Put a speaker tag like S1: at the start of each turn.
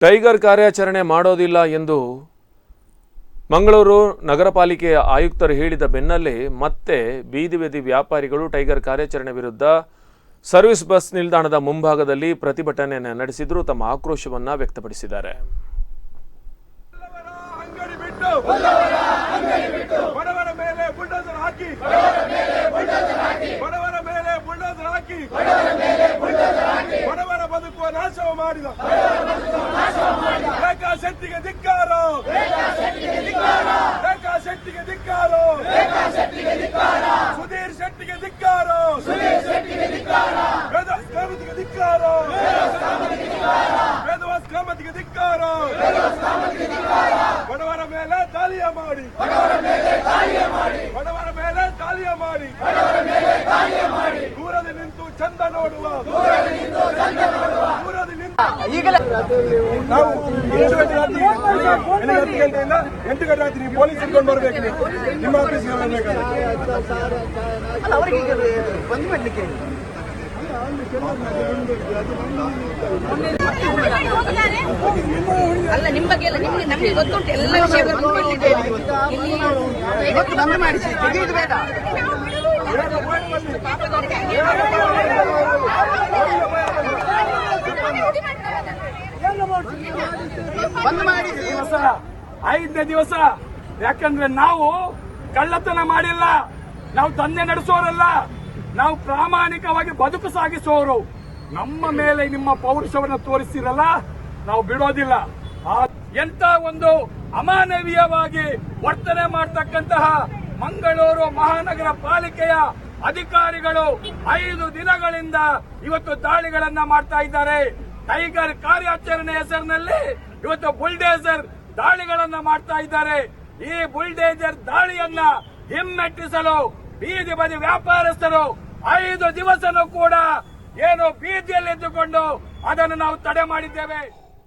S1: Tiger ಕಾರ್ಯಾಚರಣೆ ಮಾಡೋದಿಲ್ಲ ಎಂದು ಮಂಗಳೂರು ನಗರ ಪಾಲಿಕೆಯ ಆಯುಕ್ತರು ಹೇಳಿದ ಬೆನ್ನಲ್ಲೇ ಮತ್ತೆ ಬೀದಿ ಬೀದಿ ವ್ಯಾಪಾರಿಗಳು ಟೈಗರ್ ಕಾರ್ಯಾಚರಣೆ ವಿರುದ್ಧ ಸರ್ವಿಸ್ ಬಸ್ ನಿಲ್ದಾಣದ ಮುಂಭಾಗದಲ್ಲಿ ಪ್ರತಿಭಟನೆ ನಡೆಸಿದ್ರು, ತಮ್ಮ ಆಕ್ರೋಶವನ್ನು ವ್ಯಕ್ತಪಡಿಸಿದ್ದಾರೆ.
S2: ಮಾಡಿದ ಶೆಟ್ಟಿಗೆ ಧಿಕ್ಕಾರ. ರೇಖಾ ಶೆಟ್ಟಿಗೆ ಧಿಕ್ಕಾರ. ಸುಧೀರ್ ಶೆಟ್ಟಿಗೆ ಧಿಕ್ಕಾರ. ವೇದವಾಸ್ ಕಾಮತಿಗೆ ಧಿಕ್ಕಾರ. ವೇದವಾಸ್ ಕಾಮತಿಗೆ ಧಿಕ್ಕಾರ. ಬಡವರ ಮೇಲೆ ದಾಳಿಯ ಮಾಡಿ. ಬಡವರ ಮೇಲೆ ದಾಳಿಯ ಮಾಡಿ. ದೂರದಲ್ಲಿ ನಿಂತು ಚಂದ ನೋಡುವ. ದೂರದಲ್ಲಿ ನಿಂತು ನಾವು ಎಂಟು ಗಂಟೆ ರಾತ್ರಿ ಬೆಳಿಗ್ಗೆ ಹತ್ತು ಗಂಟೆಯಿಂದ ಎಂಟು ಗಂಟೆ ರಾತ್ರಿ ಪೊಲೀಸ್ ಇಟ್ಕೊಂಡು ಬರ್ಬೇಕು ನೀವು. ನಿಮ್ಮ ಆಫೀಸ್ಗೆ ಬರ್ಬೇಕಾದ್ರೆ
S3: ಅಲ್ಲ ಅವರಿಗೆ ಈಗ ಬಂದ್ ಮಾಡ್ಲಿಕ್ಕೆ
S4: ಅಲ್ಲ ನಿಮ್ ಬಗ್ಗೆ ಎಲ್ಲ ನಿಮ್ಗೆ ನಮ್ಗೆ ಗೊತ್ತುಂಟು ಎಲ್ಲ ವಿಷಯ ಇಲ್ಲಿ
S3: ಇವತ್ತು ಬಂದ್ ಮಾಡಿಸಿ. ತೆಗೆಯುದು ಬೇಡ ಬಂದ್ ಮಾಡಿಸಿ
S2: ದಿವಸ, ಐದನೇ ದಿವಸ. ಯಾಕಂದ್ರೆ ನಾವು ಕಳ್ಳತನ ಮಾಡಿಲ್ಲ, ನಾವು ದಂಧೆ ನಡೆಸೋರಲ್ಲ, ನಾವು ಪ್ರಾಮಾಣಿಕವಾಗಿ ಬದುಕು ಸಾಗಿಸೋರು. ನಮ್ಮ ಮೇಲೆ ನಿಮ್ಮ ಪೌರುಷವನ್ನು ತೋರಿಸಿರಲ್ಲ, ನಾವು ಬಿಡೋದಿಲ್ಲ. ಎಂತ ಒಂದು ಅಮಾನವೀಯವಾಗಿ ವರ್ತನೆ ಮಾಡ್ತಕ್ಕಂತಹ ಮಂಗಳೂರು ಮಹಾನಗರ ಪಾಲಿಕೆಯ ಅಧಿಕಾರಿಗಳು ಐದು ದಿನಗಳಿಂದ ಇವತ್ತು ದಾಳಿಗಳನ್ನ ಮಾಡ್ತಾ ಇದ್ದಾರೆ. ಟೈಗರ್ ಕಾರ್ಯಾಚರಣೆ ಹೆಸರಿನಲ್ಲಿ ಇವತ್ತು ಬುಲ್ಡೇಜರ್ ದಾಳಿಗಳನ್ನ ಮಾಡ್ತಾ ಇದ್ದಾರೆ. ಈ ಬುಲ್ಡೇಜರ್ ದಾಳಿಯನ್ನ ಹಿಮ್ಮೆಟ್ಟಿಸಲು ಬೀದಿ ಬದಿ ವ್ಯಾಪಾರಸ್ಥರು ಐದು ದಿವಸನೂ ಕೂಡ ಏನು ಬೀದಿಯಲ್ಲಿದ್ದುಕೊಂಡು ಅದನ್ನು ನಾವು ತಡೆ ಮಾಡಿದ್ದೇವೆ.